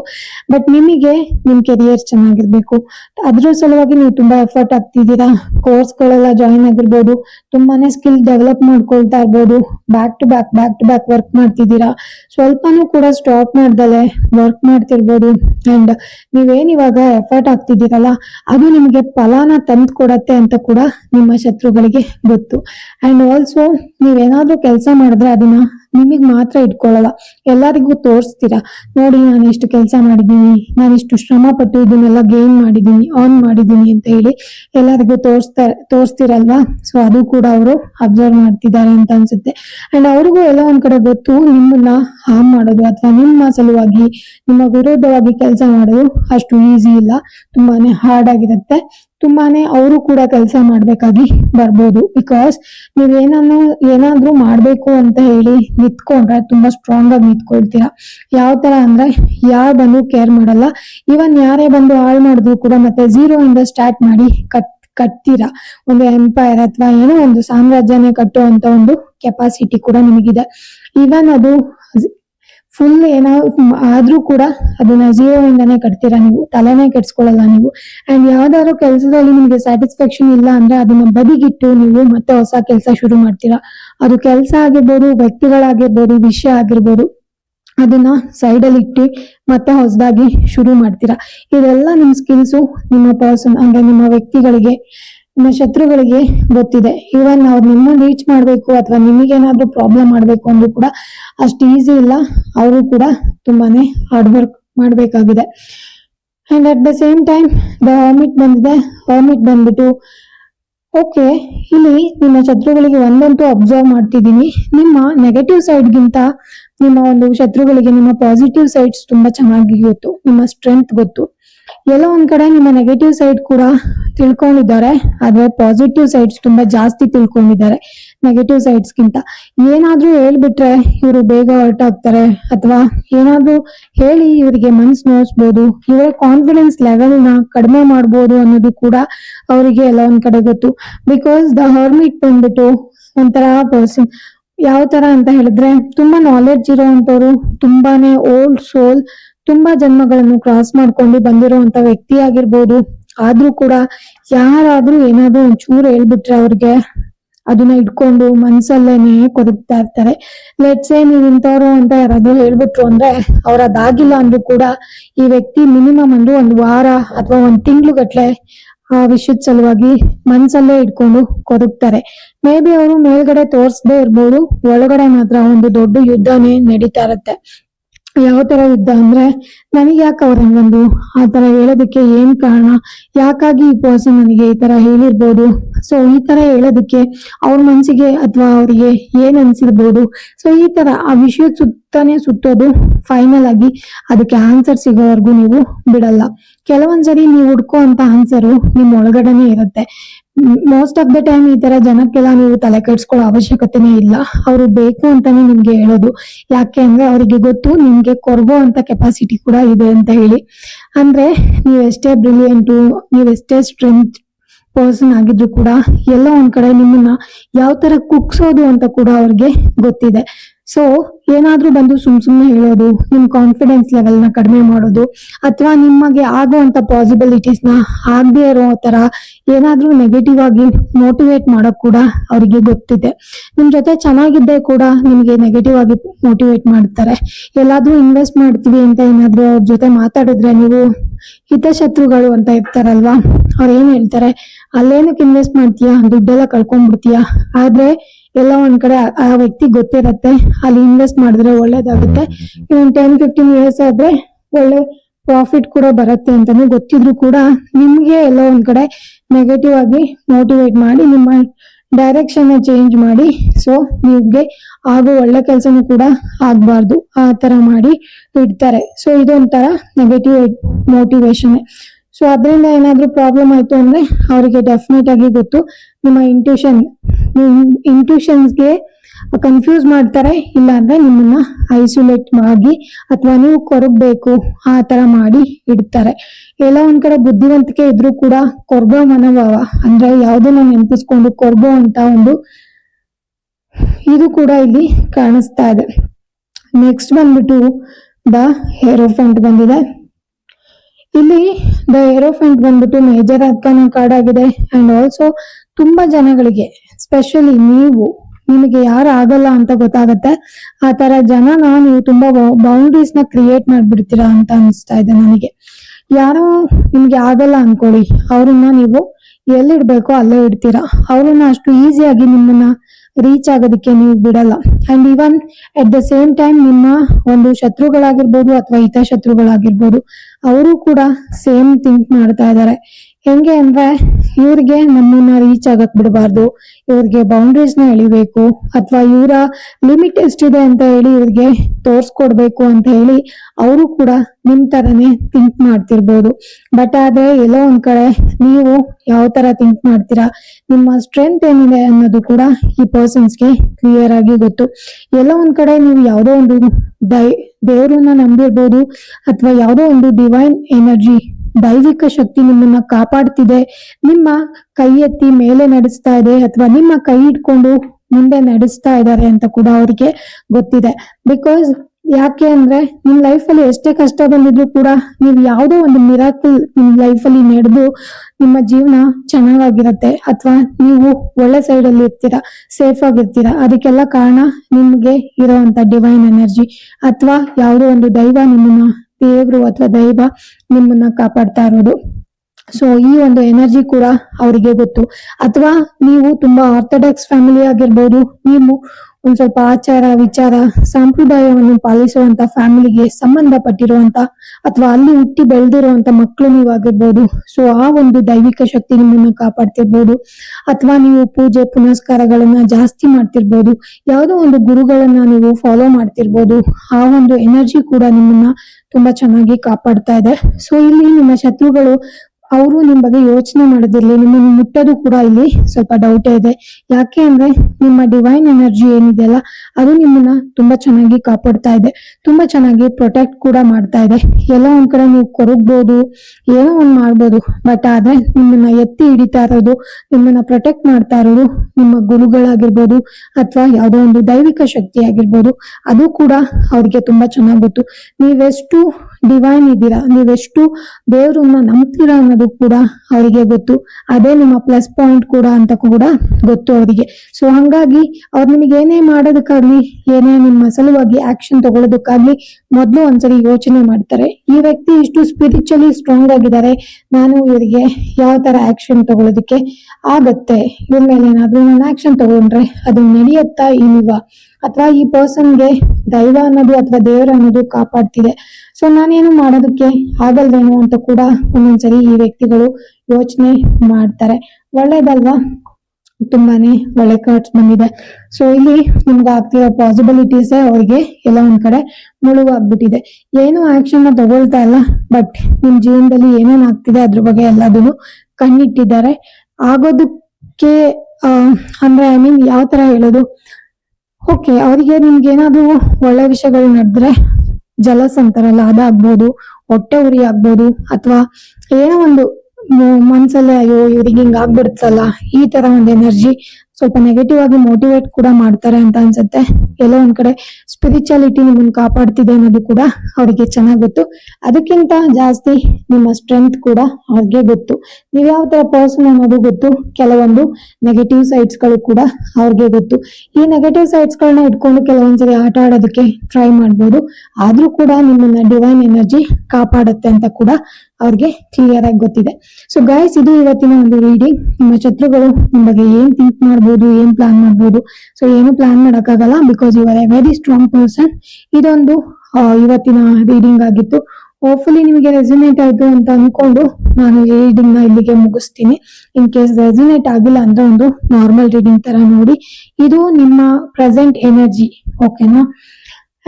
[SPEAKER 1] ಬಟ್ ನಿಮಗೆ ನಿಮ್ ಕೆರಿಯರ್ ಚೆನ್ನಾಗಿರ್ಬೇಕು. ಅದ್ರ ಸಲುವಾಗಿ ನೀವು ತುಂಬಾ ಎಫರ್ಟ್ ಆಗ್ತಿದ್ದೀರಾ ಕೋರ್ಸ್ಗಳೆಲ್ಲ ಜಾಯಿನ್ ಆಗಿರ್ಬೋದು. ತುಂಬಾನೇ ಸ್ಕಿಲ್ ಡೆವಲಪ್ ಮಾಡ್ಕೊಳ್ತಾ ಇರ್ಬೋದು. Back to back back to back work ಮಾಡ್ತಿದ್ದೀರಾ. ಸ್ವಲ್ಪನೂ ಕೂಡ ಸ್ಟಾಪ್ ಮಾಡ್ದಲೆ ವರ್ಕ್ ಮಾಡ್ತಿರ್ಬೋದು. ಅಂಡ್ ನೀವೇನ್ ಇವಾಗ ಎಫರ್ಟ್ ಆಗ್ತಿದ್ದೀರಲ್ಲ ಅದು ನಿಮಗೆ ಫಲಾನ ತಂದು ಕೊಡತ್ತೆ ಅಂತ ಕೂಡ ನಿಮ್ಮ ಶತ್ರುಗಳಿಗೆ ಗೊತ್ತು. ಅಂಡ್ ಆಲ್ಸೋ ನೀವೇನಾದ್ರೂ ಕೆಲಸ ಮಾಡಿದ್ರೆ ಅದನ್ನ ನಿಮಗ್ ಮಾತ್ರ ಇಟ್ಕೊಳ್ಳಲ್ಲ ಎಲ್ಲರಿಗೂ ತೋರಿಸ್ತೀರಾ? ನೋಡಿ ನಾನು ಇಷ್ಟು ಕೆಲಸ ಮಾಡಿದ್ದೀನಿ, ನಾನು ಇಷ್ಟು ಶ್ರಮ ಪಟ್ಟು ಇದನ್ನೆಲ್ಲ ಗೇನ್ ಮಾಡಿದ್ದೀನಿ ಆನ್ ಮಾಡಿದ್ದೀನಿ ಅಂತ ಹೇಳಿ ಎಲ್ಲರಿಗೂ ತೋರಿಸ್ತಾ, ತೋರಿಸ್ತೀರಲ್ವಾ? ಸೊ ಅದು ಕೂಡ ಅವರು ಅಬ್ಸರ್ವ್ ಮಾಡ್ತಿದ್ದಾರೆ ಅಂತ ಅನ್ಸುತ್ತೆ. ಅಂಡ್ ಅವ್ರಿಗೂ ಎಲ್ಲ ಒಂದ್ ಕಡೆ ಗೊತ್ತು, ನಿಮ್ಮನ್ನ ಹಾರ್ಮ್ ಮಾಡೋದು ಅಥವಾ ನಿಮ್ಮ ಸಲುವಾಗಿ, ನಿಮ್ಮ ವಿರೋಧವಾಗಿ ಕೆಲಸ ಮಾಡೋದು ಅಷ್ಟು ಈಸಿ ಇಲ್ಲ. ತುಂಬಾನೇ ಹಾರ್ಡ್ ಆಗಿರುತ್ತೆ. ತುಂಬಾನೇ ಅವರು ಕೂಡ ಕೆಲಸ ಮಾಡ್ಬೇಕಾಗಿ ಬರ್ಬೋದು. ಬಿಕಾಸ್ ನೀವೇನನ್ನು ಏನಾದ್ರೂ ಮಾಡ್ಬೇಕು ಅಂತ ಹೇಳಿ ನಿಂತ್ಕೊಂಡ್ರೆ ತುಂಬಾ ಸ್ಟ್ರಾಂಗ್ ಆಗಿ ನಿಂತ್ಕೊಳ್ತೀರಾ? ಯಾವ ತರ ಅಂದ್ರೆ ಯಾರು ಬಂದು ಕೇರ್ ಮಾಡಲ್ಲ. ಇವನ್ ಯಾರೇ ಬಂದು ಹಾಳ್ ಮಾಡಿದ್ರು ಕೂಡ ಮತ್ತೆ ಜೀರೋ ಇಂದ ಸ್ಟಾರ್ಟ್ ಮಾಡಿ ಕಟ್, ಕಟ್ತೀರಾ? ಒಂದು ಎಂಪೈರ್ ಅಥವಾ ಏನೋ ಒಂದು ಸಾಮ್ರಾಜ್ಯನೇ ಕಟ್ಟುವಂತ ಒಂದು ಕೆಪಾಸಿಟಿ ಕೂಡ ನಿಮಗಿದೆ. ಇವನ್ ಅದು ಫುಲ್ ಏನೋ ಆದ್ರೂ ಕೂಡ ಅದನ್ನ ಜೀವದಿಂದಾನೇ ಕಟ್ತೀರಾ ನೀವು? ತಲೆನೇ ಕೆಡ್ಸ್ಕೊಳ್ಳಲ್ಲ ನೀವು? ಅಂಡ್ ಯಾವ್ದಾದ್ರು ಕೆಲಸದಲ್ಲಿ ನಿಮ್ಗೆ ಸ್ಯಾಟಿಸ್ಫ್ಯಾಕ್ಷನ್ ಇಲ್ಲ ಅಂದ್ರೆ ಅದನ್ನ ಬದಿಗಿಟ್ಟು ನೀವು ಮತ್ತೆ ಹೊಸ ಕೆಲಸ ಶುರು ಮಾಡ್ತೀರಾ? ಅದು ಕೆಲಸ ಆಗಿರ್ಬೋದು, ವ್ಯಕ್ತಿಗಳಾಗಿರ್ಬೋದು, ವಿಷಯ ಆಗಿರ್ಬೋದು, ಅದನ್ನ ಸೈಡ್ ಅಲ್ಲಿ ಇಟ್ಟು ಮತ್ತೆ ಹೊಸದಾಗಿ ಶುರು ಮಾಡ್ತೀರಾ? ಇದೆಲ್ಲ ನಿಮ್ ಸ್ಕಿಲ್ಸು ನಿಮ್ಮ ಪರ್ಸನ್ ಅಂದ್ರೆ ನಿಮ್ಮ ವ್ಯಕ್ತಿಗಳಿಗೆ ನಿಮ್ಮ ಶತ್ರುಗಳಿಗೆ ಗೊತ್ತಿದೆ. ಇವನ್ ಅವ್ರು ನಿಮ್ಮನ್ನ ರೀಚ್ ಮಾಡಬೇಕು ಅಥವಾ ನಿಮಗೇನಾದ್ರೂ ಪ್ರಾಬ್ಲಮ್ ಮಾಡ್ಬೇಕು ಅಂದ್ರೂ ಕೂಡ ಅಷ್ಟು ಈಸಿ ಇಲ್ಲ. ಅವರು ಕೂಡ ತುಂಬಾನೇ ಹಾರ್ಡ್ ವರ್ಕ್ ಮಾಡ್ಬೇಕಾಗಿದೆ. And at the same time the hermit ಬಂದಿದೆ. ಹಾಮಿಟ್ ಬಂದ್ಬಿಟ್ಟು ಓಕೆ ಇಲ್ಲಿ ನಿಮ್ಮ ಶತ್ರುಗಳಿಗೆ ಒಂದಂತೂ ಅಬ್ಸರ್ವ್ ಮಾಡ್ತಿದ್ದೀನಿ. ನಿಮ್ಮ ನೆಗೆಟಿವ್ ಸೈಡ್ಗಿಂತ ನಿಮ್ಮ ಒಂದು ಶತ್ರುಗಳಿಗೆ ನಿಮ್ಮ ಪಾಸಿಟಿವ್ ಸೈಡ್ಸ್ ತುಂಬಾ ಚೆನ್ನಾಗಿ ಗೊತ್ತು. ನಿಮ್ಮ ಸ್ಟ್ರೆಂತ್ ಗೊತ್ತು. ಎಲ್ಲೋ ಒಂದ್ ಕಡೆ ನಿಮ್ಮ ನೆಗೆಟಿವ್ ಸೈಡ್ ಕೂಡ ತಿಳ್ಕೊಂಡಿದ್ದಾರೆ, ಆದ್ರೆ ಪಾಸಿಟಿವ್ ಸೈಡ್ಸ್ ತುಂಬಾ ಜಾಸ್ತಿ ತಿಳ್ಕೊಂಡಿದ್ದಾರೆ ನೆಗೆಟಿವ್ ಸೈಡ್ಸ್ ಗಿಂತ. ಏನಾದ್ರೂ ಹೇಳ್ಬಿಟ್ರೆ ಇವರು ಬೇಗ ಹೊರಟ್ ಆಗ್ತಾರೆ ಅಥವಾ ಏನಾದ್ರೂ ಹೇಳಿ ಇವರಿಗೆ ಮನ್ಸ್ ನೋಯಿಸ್ಬೋದು ಇವರ ಕಾನ್ಫಿಡೆನ್ಸ್ ಲೆವೆಲ್ನ ಕಡಿಮೆ ಮಾಡ್ಬೋದು ಅನ್ನೋದು ಕೂಡ ಅವರಿಗೆ ಎಲ್ಲ ಒಂದ್ ಕಡೆ ಗೊತ್ತು. ಬಿಕಾಸ್ ದ ಹರ್ಮಿಟ್ ಬಂದ್ಬಿಟ್ಟು ಒಂಥರ ಪರ್ಸನ್ ಯಾವ ತರ ಅಂತ ಹೇಳಿದ್ರೆ ತುಂಬಾ ನಾಲೆಡ್ಜ್ ಇರೋವಂಥವ್ರು, ತುಂಬಾನೇ ಓಲ್ಡ್ ಸೋಲ್ ತುಂಬಾ ಜನ್ಮಗಳನ್ನು ಕ್ರಾಸ್ ಮಾಡ್ಕೊಂಡು ಬಂದಿರುವಂತ ವ್ಯಕ್ತಿ ಆಗಿರ್ಬೋದು ಆದ್ರೂ ಕೂಡ ಯಾರಾದ್ರೂ ಏನಾದ್ರೂ ಒಂಚೂರು ಹೇಳ್ಬಿಟ್ರೆ ಅವ್ರಿಗೆ ಅದನ್ನ ಇಟ್ಕೊಂಡು ಮನ್ಸಲ್ಲೇನೆ ಕೊರಗ್ತಾ ಇರ್ತಾರೆ. ಲೆಟ್ಸ್ ನೀವ್ ಇಂಥವ್ರು ಅಂತ ಯಾರಾದ್ರೂ ಹೇಳ್ಬಿಟ್ರು ಅಂದ್ರೆ ಅವ್ರ ಅದಾಗಿಲ್ಲ ಅಂದ್ರೂ ಕೂಡ ಈ ವ್ಯಕ್ತಿ ಮಿನಿಮಮ್ ಅಂದ್ರೆ ಒಂದ್ ವಾರ ಅಥವಾ ಒಂದ್ ತಿಂಗಳು ಗಟ್ಲೆ ಆ ವಿಷಯದ ಸಲುವಾಗಿ ಮನ್ಸಲ್ಲೇ ಇಟ್ಕೊಂಡು ಕೊರಗ್ತಾರೆ. ಮೇ ಬಿ ಅವರು ಮೇಲ್ಗಡೆ ತೋರ್ಸದೇ ಇರ್ಬೋದು, ಒಳಗಡೆ ಮಾತ್ರ ಒಂದು ದೊಡ್ಡ ಯುದ್ಧನೇ ನಡೀತಾ ಇರತ್ತೆ. ಯಾವ ತರ ಯುದ್ಧ ಅಂದ್ರೆ ನನಗೆ ಯಾಕೆ ಅವ್ರ ಒಂದು ಆ ತರ ಹೇಳೋದಕ್ಕೆ ಏನ್ ಕಾರಣ? ಯಾಕಾಗಿ ಈ ಪರ್ಸನ್ ನನಗೆ ಈ ತರ ಹೇಳಿರ್ಬೋದು? ಸೊ ಈ ತರ ಹೇಳೋದಕ್ಕೆ ಅವ್ರ ಮನಸ್ಸಿಗೆ ಅಥವಾ ಅವ್ರಿಗೆ ಏನ್ ಅನ್ಸಿರ್ಬೋದು? ಸೊ ಈ ತರ ಆ ವಿಷಯ ಸುತ್ತಾನೆ ಸುತ್ತೋದು ಫೈನಲ್ ಆಗಿ ಅದಕ್ಕೆ ಆನ್ಸರ್ ಸಿಗೋವರೆಗೂ ನೀವು ಬಿಡಲ್ಲ. ಕೆಲವೊಂದ್ಸರಿ ನೀವು ಹುಡ್ಕೋ ಅಂತ ಆನ್ಸರು ನಿಮ್ ಒಳಗಡೆನೆ ಇರುತ್ತೆ. ಮೋಸ್ಟ್ ಆಫ್ ದ ಟೈಮ್ ಈ ತರ ಜನಕ್ಕೆಲ್ಲ ನೀವು ತಲೆ ಕೆಡ್ಸ್ಕೊಳ್ಳೋ ಅವಶ್ಯಕತೆನೇ ಇಲ್ಲ. ಅವರು ಬೇಕು ಅಂತಾನೆ ನಿಮ್ಗೆ ಹೇಳೋದು. ಯಾಕೆ ಅಂದ್ರೆ ಅವರಿಗೆ ಗೊತ್ತು, ನಿಮ್ಗೆ ಕೊರಗೋ ಅಂತ ಕೆಪಾಸಿಟಿ ಕೂಡ ಇದೆ ಅಂತ ಹೇಳಿ. ಅಂದ್ರೆ ನೀವೆಷ್ಟೇ ಬ್ರಿಲಿಯಂಟು ನೀವೆಷ್ಟೇ ಸ್ಟ್ರೆಂತ್ ಪರ್ಸನ್ ಆಗಿದ್ರು ಕೂಡ ಎಲ್ಲ ಒಂದ್ ಕಡೆ ನಿಮ್ಮನ್ನ ಯಾವ ತರ ಕುಗ್ಸೋದು ಅಂತ ಕೂಡ ಅವ್ರಿಗೆ ಗೊತ್ತಿದೆ. ಸೊ ಏನಾದ್ರೂ ಬಂದು ಸುಮ್ ಸುಮ್ನೆ ಹೇಳೋದು, ನಿಮ್ ಕಾನ್ಫಿಡೆನ್ಸ್ ಲೆವೆಲ್ನ ಕಡಿಮೆ ಮಾಡೋದು, ಅಥವಾ ನಿಮಗೆ ಆಗುವಂತ ಪಾಸಿಬಿಲಿಟೀಸ್ನ ಆಗದೆ ಇರೋ ತರ ಏನಾದ್ರೂ ನೆಗೆಟಿವ್ ಆಗಿ ಮೋಟಿವೇಟ್ ಮಾಡೋಕ್ ಕೂಡ ಅವರಿಗೆ ಗೊತ್ತಿದೆ. ನಿಮ್ ಜೊತೆ ಚೆನ್ನಾಗಿದ್ದೆ ಕೂಡ ನಿಮ್ಗೆ ನೆಗೆಟಿವ್ ಆಗಿ ಮೋಟಿವೇಟ್ ಮಾಡ್ತಾರೆ. ಎಲ್ಲಾದ್ರೂ ಇನ್ವೆಸ್ಟ್ ಮಾಡ್ತೀವಿ ಅಂತ ಏನಾದ್ರೂ ಅವ್ರ ಜೊತೆ ಮಾತಾಡಿದ್ರೆ ನೀವು ಹಿತಶತ್ರುಗಳು ಅಂತ ಇರ್ತಾರಲ್ವಾ, ಅವ್ರ ಏನ್ ಹೇಳ್ತಾರೆ? ಅಲ್ಲೇನಕ್ಕೆ ಇನ್ವೆಸ್ಟ್ ಮಾಡ್ತೀಯಾ? ದುಡ್ಡೆಲ್ಲ ಕಳ್ಕೊಂಡ್ಬಿಡ್ತೀಯಾ? ಆದ್ರೆ ಎಲ್ಲ ಒಂದ್ ಕಡೆ ಆ- ವ್ಯಕ್ತಿ ಗೊತ್ತಿರತ್ತೆ. ಅಲ್ಲಿ ಇನ್ವೆಸ್ಟ್ ಮಾಡಿದ್ರೆ ಒಳ್ಳೇದಾಗುತ್ತೆ. ಇವನ್ ಟೆನ್ ಫಿಫ್ಟೀನ್ ಇಯರ್ಸ್ ಆದ್ರೆ ಒಳ್ಳೆ ಪ್ರಾಫಿಟ್ ಕೂಡ ಬರುತ್ತೆ ಅಂತಾನು ಗೊತ್ತಿದ್ರು ಕೂಡ ನಿಮ್ಗೆ ಎಲ್ಲ ಒಂದ್ ಕಡೆ ನೆಗೆಟಿವ್ ಆಗಿ ಮೋಟಿವೇಟ್ ಮಾಡಿ ನಿಮ್ಮ ಡೈರೆಕ್ಷನ್ ಚೇಂಜ್ ಮಾಡಿ. ಸೊ ನಿಮ್ಗೆ ಆಗೋ ಒಳ್ಳೆ ಕೆಲಸನೂ ಕೂಡ ಆಗ್ಬಾರ್ದು. ಆ ತರ ಮಾಡಿ ಇಡ್ತಾರೆ. ಸೊ ಇದೊಂಥರ ನೆಗೆಟಿವ್ ಮೋಟಿವೇಶನ್ ಸೊ ಅದರಿಂದ ಏನಾದರೂ ಪ್ರಾಬ್ಲಮ್ ಆಯಿತು ಅಂದರೆ ಅವರಿಗೆ ಡೆಫಿನೆಟ್ ಆಗಿ ಗೊತ್ತು. ನಿಮ್ಮ ಇಂಟ್ಯೂಷನ್ ಇಂಟ್ಯೂಷನ್ಸ್ಗೆ ಕನ್ಫ್ಯೂಸ್ ಮಾಡ್ತಾರೆ ಇಲ್ಲ ಅಂದ್ರೆ ನಿಮ್ಮನ್ನ ಐಸೋಲೇಟ್ ಮಾಡಿ ಅಥವಾ ನೀವು ಕೊರಗಬೇಕು, ಆ ಥರ ಮಾಡಿ ಇಡ್ತಾರೆ. ಎಲ್ಲ ಒಂದು ಕಡೆ ಬುದ್ಧಿವಂತಿಕೆ ಇದ್ರೂ ಕೂಡ ಕೊರ್ಬೋ ಮನೋಭಾವ, ಅಂದ್ರೆ ನಾವು ನೆನಪಿಸ್ಕೊಂಡು ಕೊರ್ಬೋ ಅಂತ ಒಂದು ಇದು ಕೂಡ ಇಲ್ಲಿ ಕಾಣಿಸ್ತಾ ಇದೆ. ನೆಕ್ಸ್ಟ್ ಬಂದ್ಬಿಟ್ಟು ದ ಹೇರೋಫೆಂಟ್ ಬಂದಿದೆ. ಇಲ್ಲಿ ದ ಏರೋಫೆಂಟ್ ಬಂದ್ಬಿಟ್ಟು ಮೇಜರ್ ಅರ್ಕಾನ ಕಾರ್ಡ್ ಆಗಿದೆ ಅಂಡ್ ಆಲ್ಸೋ ತುಂಬಾ ಜನಗಳಿಗೆ ಸ್ಪೆಷಲಿ ನೀವು, ನಿಮಗೆ ಯಾರು ಆಗಲ್ಲ ಅಂತ ಗೊತ್ತಾಗತ್ತೆ. ಆ ತರ ಜನ ನೀವು ತುಂಬಾ ಬೌಂಡ್ರೀಸ್ನ ಕ್ರಿಯೇಟ್ ಮಾಡ್ಬಿಡ್ತೀರಾ ಅಂತ ಅನಿಸ್ತಾ ಇದೆ ನನಗೆ. ಯಾರು ನಿಮ್ಗೆ ಆಗಲ್ಲ ಅನ್ಕೊಳ್ಳಿ. ಅವ್ರನ್ನ ನೀವು ಎಲ್ಲಿಡ್ಬೇಕೋ ಅಲ್ಲೇ ಇಡ್ತೀರಾ. ಅವ್ರನ್ನ ಅಷ್ಟು ಈಸಿಯಾಗಿ ನಿಮ್ಮನ್ನ ರೀಚ್ ಆಗೋದಕ್ಕೆ ನೀವು ಬಿಡಲ್ಲ. And even at the same time ನಿಮ್ಮ ಒಂದು ಶತ್ರುಗಳಾಗಿರ್ಬೋದು ಅಥವಾ ಹಿತಶತ್ರುಗಳಾಗಿರ್ಬೋದು ಅವರು ಕೂಡ ಸೇಮ್ ಥಿಂಕ್ ಮಾಡ್ತಾ ಇದ್ದಾರೆ. ಹೆಂಗೆ ಅಂದ್ರೆ ಇವ್ರಿಗೆ ನಮ್ಮನ್ನ ರೀಚ್ ಆಗಕ್ ಬಿಡಬಾರ್ದು. ಇವ್ರಿಗೆ ಬೌಂಡ್ರೀಸ್ನ ಎಳಿಬೇಕು. ಅಥವಾ ಇವರ ಲಿಮಿಟ್ ಎಷ್ಟಿದೆ ಅಂತ ಹೇಳಿ ಇವ್ರಿಗೆ ತೋರ್ಸ್ಕೊಡ್ಬೇಕು ಅಂತ ಹೇಳಿ ಅವರು ಕೂಡ ನಿಮ್ ತರನೇ ಥಿಂಕ್ ಮಾಡ್ತಿರ್ಬೋದು. ಬಟ್ ಆದ್ರೆ ಎಲ್ಲೋ ಒಂದ್ ಕಡೆ ನೀವು ಯಾವ ತರ ಥಿಂಕ್ ಮಾಡ್ತೀರಾ? ನಿಮ್ಮ ಸ್ಟ್ರೆಂತ್ ಏನಿದೆ ಅನ್ನೋದು ಕೂಡ ಈ ಪರ್ಸನ್ಸ್ಗೆ ಕ್ಲಿಯರ್ ಆಗಿ ಗೊತ್ತು. ಎಲ್ಲೋ ಒಂದ್ ಕಡೆ ನೀವು ಯಾವುದೋ ಒಂದು ದೈ, ದೇವರನ್ನ ನಂಬಿರ್ಬೋದು. ಅಥವಾ ಯಾವುದೋ ಒಂದು ಡಿವೈನ್ ಎನರ್ಜಿ ದೈವಿಕ ಶಕ್ತಿ ನಿಮ್ಮನ್ನ ಕಾಪಾಡ್ತಿದೆ. ನಿಮ್ಮ ಕೈ ಎತ್ತಿ ಮೇಲೆ ನಡೆಸ್ತಾ ಇದೆ ಅಥವಾ ನಿಮ್ಮ ಕೈ ಇಟ್ಕೊಂಡು ಮುಂದೆ ನಡೆಸ್ತಾ ಇದ್ದಾರೆ ಅಂತ ಕೂಡ ಅವ್ರಿಗೆ ಗೊತ್ತಿದೆ. ಬಿಕಾಸ್ ಯಾಕೆ ಅಂದ್ರೆ ನಿಮ್ ಲೈಫ್ ಅಲ್ಲಿ ಎಷ್ಟೇ ಕಷ್ಟ ಬಂದಿದ್ರು ಕೂಡ ನೀವು ಯಾವುದೋ ಒಂದು ಮಿರಾಕಲ್ ನಿಮ್ ಲೈಫ್ ಅಲ್ಲಿ ನಡೆದು ನಿಮ್ಮ ಜೀವನ ಚೆನ್ನಾಗಿರತ್ತೆ ಅಥವಾ ನೀವು ಒಳ್ಳೆ ಸೈಡ್ ಅಲ್ಲಿ ಇರ್ತೀರಾ ಸೇಫ್ ಆಗಿರ್ತೀರಾ, ಅದಕ್ಕೆಲ್ಲ ಕಾರಣ ನಿಮ್ಗೆ ಇರೋವಂತ ಡಿವೈನ್ ಎನರ್ಜಿ ಅಥವಾ ಯಾವುದೋ ಒಂದು ದೈವ ನಿಮ್ಮನ್ನ ದೇವ್ರು ಅಥವಾ ದೈವ ನಿಮ್ಮನ್ನ ಕಾಪಾಡ್ತಾ ಇರೋದು. ಸೊ ಈ ಒಂದು ಎನರ್ಜಿ ಕೂಡ ಅವರಿಗೆ ಗೊತ್ತು. ಅಥವಾ ನೀವು ತುಂಬಾ ಆರ್ಥೋಡಾಕ್ಸ್ ಫ್ಯಾಮಿಲಿ ಆಗಿರ್ಬೋದು, ನೀವು ಒಂದ್ ಸ್ವಲ್ಪ ಆಚಾರ, ವಿಚಾರ, ಸಂಪ್ರದಾಯವನ್ನು ಪಾಲಿಸುವಂತ ಫ್ಯಾಮಿಲಿಗೆ ಸಂಬಂಧಪಟ್ಟಿರುವಂತ ಅಥವಾ ಅಲ್ಲಿ ಹುಟ್ಟಿ ಬೆಳೆದಿರುವಂತ ಮಕ್ಕಳು ನೀವಾಗಿರ್ಬೋದು. ಸೊ ಆ ಒಂದು ದೈವಿಕ ಶಕ್ತಿ ನಿಮ್ಮನ್ನ ಕಾಪಾಡ್ತಿರ್ಬೋದು. ಅಥವಾ ನೀವು ಪೂಜೆ, ಪುನಸ್ಕಾರಗಳನ್ನ ಜಾಸ್ತಿ ಮಾಡ್ತಿರ್ಬೋದು. ಯಾವುದೋ ಒಂದು ಗುರುಗಳನ್ನ ನೀವು ಫಾಲೋ ಮಾಡ್ತಿರ್ಬೋದು. ಆ ಒಂದು ಎನರ್ಜಿ ಕೂಡ ನಿಮ್ಮನ್ನ ತುಂಬಾ ಚೆನ್ನಾಗಿ ಕಾಪಾಡ್ತಾ ಇದೆ. ಸೊ ಇಲ್ಲಿ ನಿಮ್ಮ ಶತ್ರುಗಳು ಅವರು ನಿಮ್ ಬಗ್ಗೆ ಯೋಚನೆ ಮಾಡೋದಿರಲಿ, ನಿಮ್ಮನ್ನು ಮುಟ್ಟೋದು ಕೂಡ ಇಲ್ಲಿ ಸ್ವಲ್ಪ ಡೌಟೇ ಇದೆ. ಯಾಕೆ ಅಂದ್ರೆ ನಿಮ್ಮ ಡಿವೈನ್ ಎನರ್ಜಿ ಏನಿದೆಯಲ್ಲ ಅದು ನಿಮ್ಮನ್ನ ತುಂಬಾ ಚೆನ್ನಾಗಿ ಕಾಪಾಡ್ತಾ ಇದೆ. ತುಂಬಾ ಚೆನ್ನಾಗಿ ಪ್ರೊಟೆಕ್ಟ್ ಕೂಡ ಮಾಡ್ತಾ ಇದೆ. ಎಲ್ಲ ಒಂದ್ ಕಡೆ ನೀವು ಕೊರಗ್ಬೋದು, ಏನೋ ಒಂದ್ ಮಾಡ್ಬೋದು ಬಟ್ ಆದ್ರೆ ನಿಮ್ಮನ್ನ ಎತ್ತಿ ಹಿಡಿತಾ ಇರೋದು, ನಿಮ್ಮನ್ನ ಪ್ರೊಟೆಕ್ಟ್ ಮಾಡ್ತಾ ಇರೋದು ನಿಮ್ಮ ಗುರುಗಳಾಗಿರ್ಬೋದು ಅಥವಾ ಯಾವುದೋ ಒಂದು ದೈವಿಕ ಶಕ್ತಿ ಆಗಿರ್ಬೋದು ಅದು ಕೂಡ ಅವ್ರಿಗೆ ತುಂಬಾ ಚೆನ್ನಾಗಿ ಗೊತ್ತು. ನೀವೆಷ್ಟು ಡಿವೈನ್ ಇದ್ದೀರಾ? ನೀವೆಷ್ಟು ದೇವ್ರನ್ನ ನಂಬ್ತೀರಾ ಅನ್ನೋದು ಕೂಡ ಅವರಿಗೆ ಗೊತ್ತು. ಅದೇ ನಿಮ್ಮ ಪ್ಲಸ್ ಪಾಯಿಂಟ್ ಕೂಡ ಅಂತ ಕೂಡ ಗೊತ್ತು ಅವರಿಗೆ. ಸೊ ಹಂಗಾಗಿ ಅವ್ರು ನಿಮಗೆ ಏನೇ ಮಾಡೋದಕ್ಕಾಗ್ಲಿ, ಏನೇ ನಿಮ್ಮ ಸಲುವಾಗಿ ಆಕ್ಷನ್ ತಗೊಳ್ಳೋದಕ್ಕಾಗ್ಲಿ, ಮೊದಲು ಒಂದ್ಸರಿ ಯೋಚನೆ ಮಾಡ್ತಾರೆ. ಈ ವ್ಯಕ್ತಿ ಇಷ್ಟು ಸ್ಪಿರಿಚುಲಿ ಸ್ಟ್ರಾಂಗ್ ಆಗಿದ್ದಾರೆ. ನಾನು ಇವರಿಗೆ ಯಾವ ತರ ಆಕ್ಷನ್ ತಗೊಳ್ಳೋದಕ್ಕೆ ಆಗತ್ತೆ? ಇವ್ರ ಮೇಲೆ ಏನಾದ್ರೂ ನಾನು ಆಕ್ಷನ್ ತಗೊಂಡ್ರೆ ಅದು ನಡೆಯುತ್ತಾ ಇಲ್ವಾ? ಅಥವಾ ಈ ಪರ್ಸನ್ಗೆ ದೈವ ಅನ್ನೋದು ಅಥವಾ ದೇವರ ಅನ್ನೋದು ಕಾಪಾಡ್ತಿದೆ. ಸೊ ನಾನೇನು ಮಾಡೋದಕ್ಕೆ ಆಗಲ್ವೇನು ಅಂತ ಕೂಡ ಒಂದೊಂದ್ಸರಿ ಈ ವ್ಯಕ್ತಿಗಳು ಯೋಚನೆ ಮಾಡ್ತಾರೆ. ಒಳ್ಳೇದಲ್ವಾ? ತುಂಬಾನೇ ಒಳ್ಳೆ ಕಾರ್ಡ್ಸ್ ಬಂದಿದೆ. ಸೊ ಇಲ್ಲಿ ನಿಮ್ಗೆ ಆಗ್ತಿರೋ ಪಾಸಿಬಿಲಿಟೀಸ್ ಅವರಿಗೆ ಎಲ್ಲ ಒಂದ್ ಕಡೆ ಮುಳುಗಾಗ್ಬಿಟ್ಟಿದೆ ಏನು ಆಕ್ಷನ್ ತಗೊಳ್ತಾ ಇಲ್ಲ ಬಟ್ ನಿಮ್ ಜೀವನದಲ್ಲಿ ಏನೇನ್ ಆಗ್ತಿದೆ ಅದ್ರ ಬಗ್ಗೆ ಎಲ್ಲದನ್ನು ಕಣ್ಣಿಟ್ಟಿದ್ದಾರೆ. ಆಗೋದಕ್ಕೆ ಅಂದ್ರೆ ಐ ಮೀನ್ ಯಾವ ತರ ಹೇಳೋದು? ಓಕೆ ಅವರಿಗೆ ನಿಮ್ಗೆ ಏನಾದ್ರು ಒಳ್ಳೆ ವಿಷಯಗಳು ನಡೆದ್ರೆ ಜಲಸ್ ಅಂತಾರಲ್ಲ, ಅದಾಗ್ಬೋದು, ಹೊಟ್ಟೆ ಉರಿ ಆಗ್ಬೋದು, ಅಥವಾ ಏನೋ ಒಂದು ಮನ್ಸಲ್ಲೇ ಅಯ್ಯೋ, ಇವ್ರಿಗೆ ಹಿಂಗ ಆಗ್ಬಿಡ್ತಲ್ಲ ಈ ತರ ಒಂದು ಎನರ್ಜಿ ಸ್ವಲ್ಪ ನೆಗೆಟಿವ್ ಆಗಿ ಮೋಟಿವೇಟ್ ಕೂಡ ಮಾಡ್ತಾರೆ ಅಂತ ಅನ್ಸುತ್ತೆ. ಒಂದ್ ಕಡೆ ಸ್ಪಿರಿಚುಯಾಲಿಟಿ ನಿಮ್ಮನ್ನ ಕಾಪಾಡ್ತಿದೆ ಅನ್ನೋದು ಕೂಡ ಅವ್ರಿಗೆ ಚೆನ್ನಾಗ್ ಗೊತ್ತು. ಅದಕ್ಕಿಂತ ಜಾಸ್ತಿ ನಿಮ್ಮ ಸ್ಟ್ರೆಂತ್ ಕೂಡ ಅವ್ರಿಗೆ ಗೊತ್ತು. ನೀವ್ ಯಾವ ತರ ಪರ್ಸನ್ ಅನ್ನೋದು ಗೊತ್ತು, ಕೆಲವೊಂದು ನೆಗೆಟಿವ್ ಸೈಡ್ಸ್ಗಳು ಕೂಡ ಅವ್ರಿಗೆ ಗೊತ್ತು. ಈ ನೆಗೆಟಿವ್ ಸೈಡ್ಸ್ ಗಳನ್ನ ಇಟ್ಕೊಂಡು ಕೆಲವೊಂದ್ಸರಿ ಆಟ ಆಡೋದಕ್ಕೆ ಟ್ರೈ ಮಾಡ್ಬೋದು. ಆದ್ರೂ ಕೂಡ ನಿಮ್ಮನ್ನ ಡಿವೈನ್ ಎನರ್ಜಿ ಕಾಪಾಡುತ್ತೆ ಅಂತ ಕೂಡ ಅವ್ರಿಗೆ ಕ್ಲಿಯರ್ ಆಗಿ ಗೊತ್ತಿದೆ. ಸೊ ಗಾಯ್ಸ್ ಇದು ಇವತ್ತಿನ ಒಂದು ರೀಡಿಂಗ್ ನಿಮ್ಮ ಶತ್ರುಗಳು ನಿಮ್ ಬಗ್ಗೆ ಏನ್ ಥಿಂಕ್ ಮಾಡ್ಬೋದು, ಏನ್ ಪ್ಲಾನ್ ಮಾಡ್ಬೋದು. ಸೊ ಏನು ಪ್ಲಾನ್ ಮಾಡೋಕ್ಕಾಗಲ್ಲ because you are a very strong person ಇದೊಂದು ಇವತ್ತಿನ ರೀಡಿಂಗ್ ಆಗಿತ್ತು. ಹೋಪ್ಫುಲಿ ನಿಮಗೆ ರೆಸಿನೇಟ್ ಆಯ್ತು ಅಂತ ಅನ್ಕೊಂಡು ನಾನು ರೀಡಿಂಗ್ನ ಇಲ್ಲಿಗೆ ಮುಗಿಸ್ತೀನಿ. ಇನ್ ಕೇಸ್ ರೆಸಿನೇಟ್ ಆಗಿಲ್ಲ ಅಂದ್ರೆ ಒಂದು ನಾರ್ಮಲ್ ರೀಡಿಂಗ್ ತರ ನೋಡಿ. ಇದು ನಿಮ್ಮ ಪ್ರೆಸೆಂಟ್ ಎನರ್ಜಿ ಓಕೆನಾ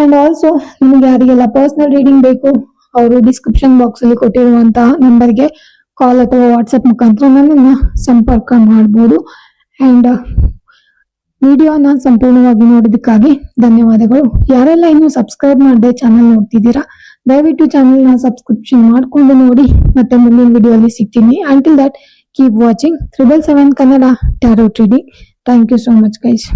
[SPEAKER 1] ಅಂಡ್ ಆಲ್ಸೋ ನಿಮ್ಗೆ ಯಾರಿಗೆಲ್ಲ ಪರ್ಸನಲ್ ರೀಡಿಂಗ್ ಬೇಕು ಅವರು ಡಿಸ್ಕ್ರಿಪ್ಷನ್ ಬಾಕ್ಸ್ ಅಲ್ಲಿ ಕೊಟ್ಟಿರುವಂತಹ ನಂಬರ್ಗೆ ಕಾಲ್ ಅಥವಾ ವಾಟ್ಸ್ಆ್ಯಪ್ ಮುಖಾಂತರ ನನ್ನನ್ನ ಸಂಪರ್ಕ ಮಾಡಬಹುದು ಅಂಡ್ ವಿಡಿಯೋನ ಸಂಪೂರ್ಣವಾಗಿ ನೋಡೋದಕ್ಕಾಗಿ ಧನ್ಯವಾದಗಳು. ಯಾರೆಲ್ಲ ಇನ್ನೂ ಸಬ್ಸ್ಕ್ರೈಬ್ ಮಾಡದೆ ಚಾನಲ್ ನೋಡ್ತಿದ್ದೀರಾ, ದಯವಿಟ್ಟು ಚಾನೆಲ್ನ ಸಬ್ಸ್ಕ್ರಿಪ್ಷನ್ ಮಾಡಿಕೊಂಡು ನೋಡಿ. ಮತ್ತೆ ಮುಂದಿನ ವಿಡಿಯೋ ಅಲ್ಲಿ ಸಿಗ್ತೀನಿ. Until that keep watching triple seven Kannada tarot reading thank you so much guys